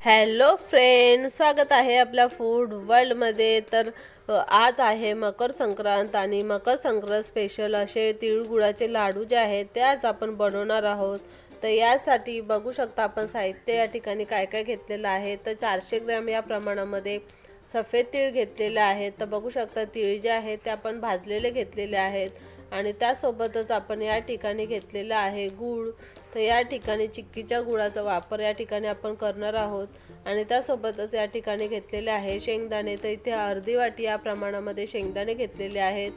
Hello friend स्वागत आहे आपल्या फूड वर्ल्डमध्ये तर आज आहे मकर संक्रांत आणि मकर संक्रांत स्पेशल असे तिळगुळाचे लाडू जे आहेत ते आज आपण बनवणार आहोत. तर यासाठी बघू शकता आपण साहित्य या ठिकाणी काय काय घेतलेलं आहे. तर चारशे ग्रॅम या प्रमाणामध्ये सफेद तीळ घेतलेले आहेत तर बघू शकता तीळ जे आहेत ते आपण भाजलेले घेतलेले आहेत. आणि त्यासोबतच आपण या ठिकाणी घेतलेलं आहे गूळ. तर या ठिकाणी चिक्कीच्या गुळाचा वापर या ठिकाणी आपण करणार आहोत. आणि त्यासोबतच या ठिकाणी घेतलेले आहे शेंगदाणे. तर इथे अर्धी वाटी या प्रमाणामध्ये शेंगदाणे घेतलेले आहेत.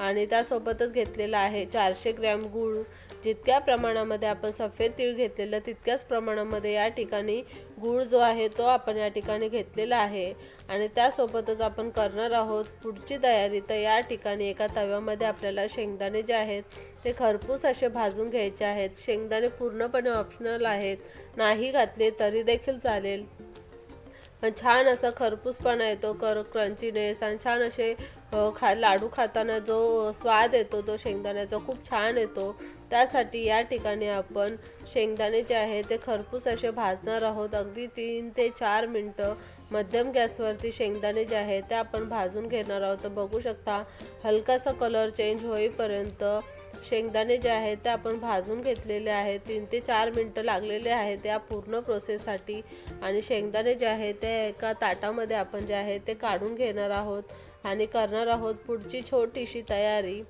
आणि त्यासोबतच घेतलेला आहे चारशे ग्रॅम गूळ. जितक्या प्रमाणामध्ये आपण सफेद तीळ घेतलेलं तितक्याच प्रमाणामध्ये या ठिकाणी गूळ जो आहे तो आपण या ठिकाणी घेतलेला आहे. आणि त्यासोबतच आपण करणार आहोत पुढची तयारी. तर या ठिकाणी एका तव्यामध्ये आपल्याला शेंगदाणे जे आहेत ते खरपूस असे भाजून घ्यायचे आहेत. शेंगदाणे पूर्णपणे ऑप्शनल आहेत. नाही घातले तरी देखील चालेल. पण छान असा खरपूसपणा येतो कर क्रंचीनेस आणि छान असे खा लाडू खाताना जो स्वाद येतो तो शेंगदाण्याचा खूप छान येतो. त्यासाठी या ठिकाणी आपण शेंगदाणे जे आहे ते खरपूस असे भाजणार आहोत. अगदी तीन ते चार मिनटं मध्यम गॅसवरती शेंगदाणे जे आहे ते आपण भाजून घेणार आहोत. तर बघू शकता हलकासा कलर चेंज होईपर्यंत शेंगदाणे जे आहेत ते आपण भाजून घेतलेले आहेत. तीन ते चार मिनटं लागलेले आहेत या पूर्ण प्रोसेससाठी आणि शेंगदाणे जे आहे ते एका ताटामध्ये आपण जे आहे ते काढून घेणार आहोत. आणि करणार आहोत पुढची छोटीशी तयारी.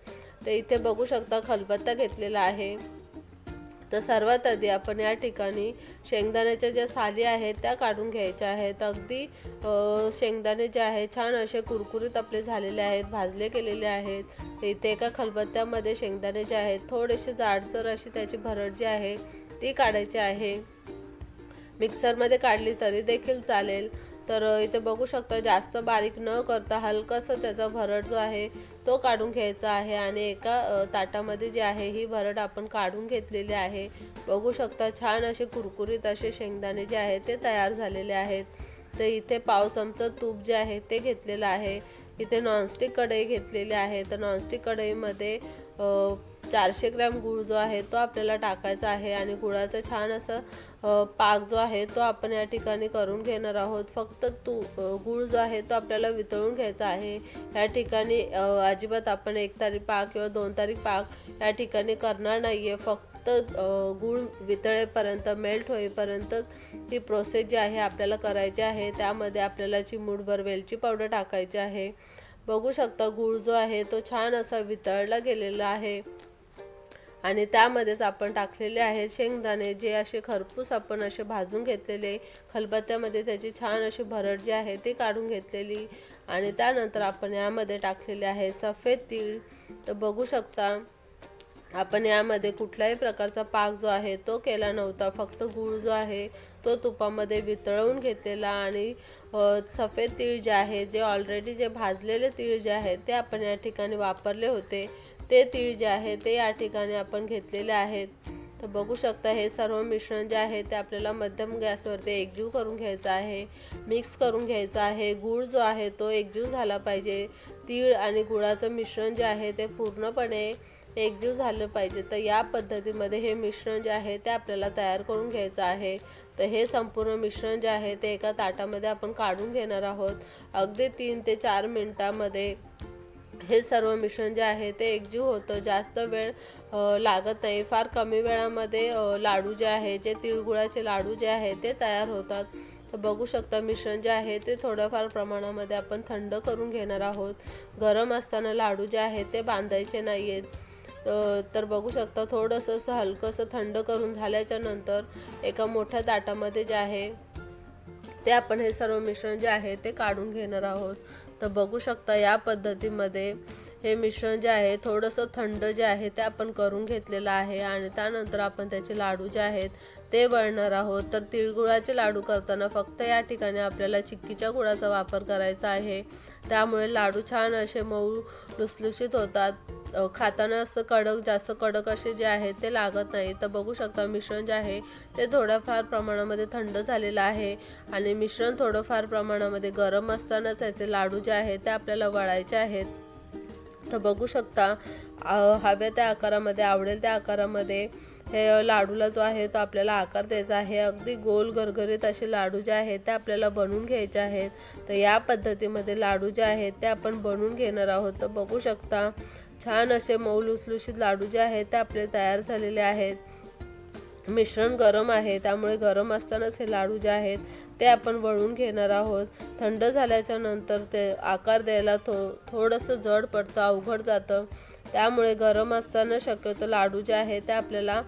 तर इथे बघू शकता खलबत्ता घेतलेला आहे. तर सर्वात आधी आपण या ठिकाणी शेंगदाण्याच्या ज्या साली आहेत त्या काढून घ्यायच्या आहेत. अगदी शेंगदाणे जे आहे छान असे कुरकुरीत आपले झालेले आहेत भाजले गेलेले आहेत. इथे एका खलबत्त्यामध्ये शेंगदाणे जे आहेत थोडेसे जाडसर अशी त्याची भरड जी आहे ती काढायची आहे. मिक्सरमध्ये काढली तरी देखील चालेल. तर इथे बघू शकता जास्त बारीक न करता हलकंसं त्याचा भरड जो आहे तो काढून घ्यायचा आहे आणि एका ताटामध्ये जे आहे ही भरड आपण काढून घेतलेली आहे. बघू शकता छान असे कुरकुरीत असे शेंगदाणे जे आहे ते तयार झालेले आहेत. तर इथे पाव चमचा तूप जे आहे ते घेतलेलं आहे. इथे नॉनस्टिक कढई घेतलेली आहे. तर नॉनस्टिक कढईमध्ये चारशे ग्रॅम गूळ जो आहे तो आपल्याला टाकायचा आहे आणि गुळाचा छान असं पाक जो आहे तो आपण या ठिकाणी करून घेणार आहोत. फक्त तू गूळ जो आहे तो आपल्याला वितळून घ्यायचा आहे. या ठिकाणी अजिबात आपण एक तारीख पाक किंवा दोन तारीख पाक या ठिकाणी करणार नाही आहे फक्त अ, गूळ वितळेपर्यंत मेल्ट होईपर्यंतच ही प्रोसेस जी आहे आपल्याला करायची आहे. त्यामध्ये आपल्याला चिमूटभर वेलची पावडर टाकायची आहे. बघू शकता गूळ जो आहे तो छान असा वितळला गेलेला आहे. आणि त्यामध्येच आपण टाकलेले आहेत शेंगदाणे जे असे खरपूस आपण असे भाजून घेतलेले खलबत्त्यामध्ये त्याची छान अशी भरड जी आहे ती काढून घेतलेली आणि त्यानंतर आपण यामध्ये टाकलेले आहे सफेद तीळ. तर बघू शकता आपण यामध्ये कुठल्याही प्रकारचा पाक जो आहे तो केला नव्हता. फक्त गूळ जो आहे तो तुपामध्ये वितळवून घेतलेला आणि सफेद तीळ जे आहे जे ऑलरेडी जे भाजलेले तीळ जे आहे ते आपण या ठिकाणी वापरले होते. ते तीळ जे आहे ते या ठिकाणी आपण घेतलेले आहेत. तर बघू शकता हे सर्व मिश्रण जे आहे ते आपल्याला मध्यम गॅसवरती एकजीव करून घ्यायचं आहे. मिक्स करून घ्यायचं आहे. गूळ जो आहे तो एकजीव झाला पाहिजे. तीळ आणि गुळाचं मिश्रण जे आहे ते पूर्णपणे एकजीव झालं पाहिजे. तर या पद्धतीमध्ये हे मिश्रण जे आहे ते आपल्याला तयार करून घ्यायचं आहे. तर हे संपूर्ण मिश्रण जे आहे ते एका ताटामध्ये आपण काढून घेणार आहोत. अगदी तीन ते चार मिनटामध्ये हे सर्व मिश्रण जे आहे ते एकजीव होतं. जास्त वेळ लागत नाही. फार कमी वेळामध्ये लाडू जे आहे जे तिळगुळाचे लाडू जे आहे ते तयार होतात. तर बघू शकता मिश्रण जे आहे ते थोड्याफार प्रमाणामध्ये आपण थंड करून घेणार आहोत. गरम असताना लाडू जे आहे ते बांधायचे नाही आहेत तर बघू शकता थोडंसं असं हलकंसं थंड करून झाल्याच्यानंतर एका मोठ्या ताटामध्ये जे आहे ते आपण हे सर्व मिश्रण जे आहे ते काढून घेणार आहोत. तर बघू शकता या पद्धतीमध्ये हे मिश्रण जे आहे थोडंसं थंड जे आहे ते आपण करून घेतलेलं आहे आणि त्यानंतर आपण त्याचे लाडू जे आहेत ते वळणार आहोत. तर तिळगुळाचे लाडू करताना फक्त या ठिकाणी आपल्याला चिक्कीच्या गुळाचा वापर करायचा आहे. त्यामुळे लाडू छान असे मऊ लुसलुशीत होतात. खाताना असं कडक जास्त कडक असे जे आहेत ते लागत नाही. तर बघू शकता मिश्रण जे आहे ते थोड्याफार प्रमाणामध्ये थंड झालेलं आहे आणि मिश्रण थोडंफार प्रमाणामध्ये गरम असतानाच याचे लाडू जे आहे ते आपल्याला वळायचे आहेत. तर बघू शकता हवे हव्या त्या आकारामध्ये आवडेल त्या आकारामध्ये हे लाडूला जो आहे तो आपल्याला आकार द्यायचा आहे. अगदी गोल गरगरीत असे लाडू जे आहेत ते आपल्याला बनवून घ्यायचे आहेत. तर या पद्धतीमध्ये लाडू जे आहेत ते आपण बनवून घेणार आहोत. तर बघू शकता छान असे मऊ लुसलुशीत लाडू जे आहेत ते आपले तयार झालेले आहेत. मिश्रण गरम आहे त्यामुळे गरम असतानाच हे लाडू जे आहेत ते आपण वळून घेणार आहोत. थंड झाल्याच्यानंतर ते आकार द्यायला थो थोडंसं जड पडतं अवघड जातं. त्यामुळे गरम असताना शक्यतो लाडू जे आहेत ते आपल्याला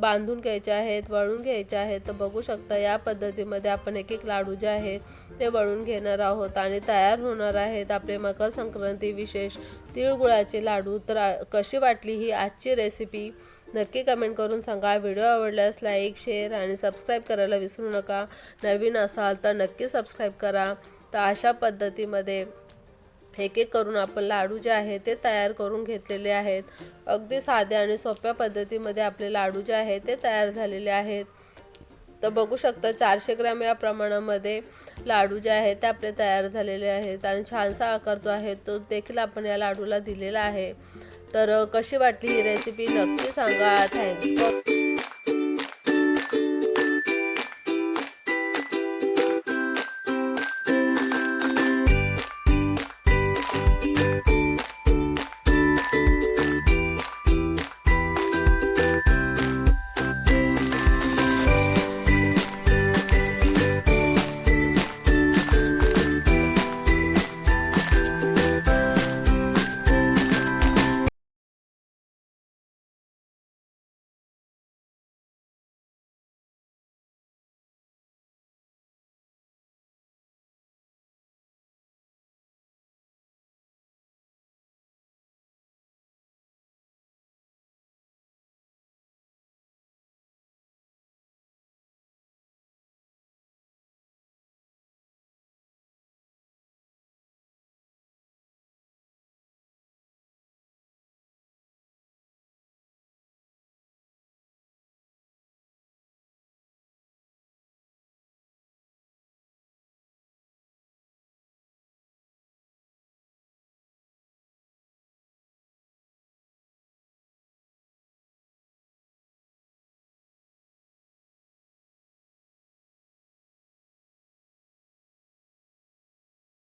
बांधून घ्यायचे आहेत वळून घ्यायचे आहेत. तर बघू शकता या पद्धतीमध्ये आपण एक एक लाडू जे आहेत ते वळून घेणार आहोत आणि तयार होणार आहेत. आपले मकर संक्रांती विशेष तिळगुळाचे लाडू. तर कशी वाटली ही आजची रेसिपी नक्की कमेंट करून सांगा. व्हिडिओ आवडल्यास लाईक शेअर आणि सबस्क्राईब करायला विसरू नका. नवीन असाल तर नक्की सबस्क्राईब करा. तर अशा पद्धतीमध्ये एक एक करून आपण लाडू जे आहे ते तयार करून घेतलेले आहेत. अगदी साध्या आणि सोप्या पद्धतीमध्ये आपले लाडू जे आहे ते तयार झालेले आहेत. तर बघू शकता चारशे ग्रॅम या प्रमाणामध्ये लाडू जे आहेत ते आपले तयार झालेले आहेत आणि छानसा आकार जो आहे तो देखील आपण या लाडूला दिलेला आहे. तर कशी वाटली ही रेसिपी नक्की सांगा. Thanks for